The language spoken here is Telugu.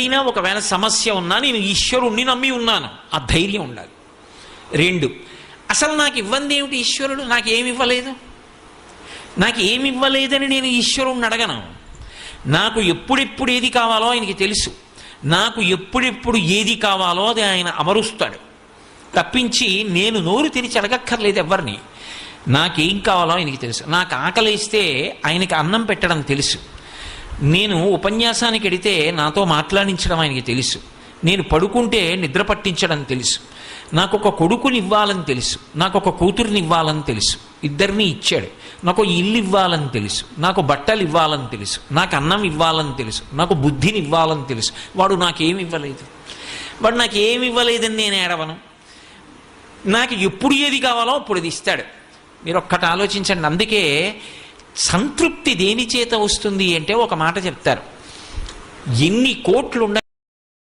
అయినా ఒకవేళ సమస్య ఉన్నా నేను ఈశ్వరుణ్ణి నమ్మి ఉన్నాను. ఆ ధైర్యం ఉండాలి. రెండు అసలు నాకు ఇవ్వంది ఏమిటి ఈశ్వరుడు? నాకు ఏమి ఇవ్వలేదు? నాకు ఏమి ఇవ్వలేదని నేను ఈశ్వరుణ్ణి అడగను. నాకు ఎప్పుడెప్పుడు ఏది కావాలో ఆయనకి తెలుసు. నాకు ఎప్పుడెప్పుడు ఏది కావాలో అది ఆయన అమరుస్తాడు. తప్పించి నేను నోరు తెరిచి అడగక్కర్లేదు ఎవరిని నాకేం కావాలో ఆయనకి తెలుసు. నాకు ఆకలిస్తే ఆయనకి అన్నం పెట్టడం తెలుసు. నేను ఉపన్యాసానికి వెడితే నాతో మాట్లాడించడం ఆయనకి తెలుసు. నేను పడుకుంటే నిద్ర పట్టించడం తెలుసు. నాకు ఒక కొడుకుని ఇవ్వాలని తెలుసు. నాకు ఒక కూతురిని ఇవ్వాలని తెలుసు. ఇద్దరిని ఇచ్చాడు. నాకు ఇల్లు ఇవ్వాలని తెలుసు. నాకు బట్టలు ఇవ్వాలని తెలుసు. నాకు అన్నం ఇవ్వాలని తెలుసు. నాకు బుద్ధిని ఇవ్వాలని తెలుసు. వాడు నాకేమి ఇవ్వలేదు. వాడు నాకు ఏమి ఇవ్వలేదని నేను ఏడవను. నాకు ఎప్పుడు ఏది కావాలో అప్పుడు అది ఇస్తాడు. మీరు ఒక్కటి ఆలోచించండి. అందుకే సంతృప్తి దేని చేత వస్తుంది అంటే ఒక మాట చెప్తారు. ఎన్ని కోట్లు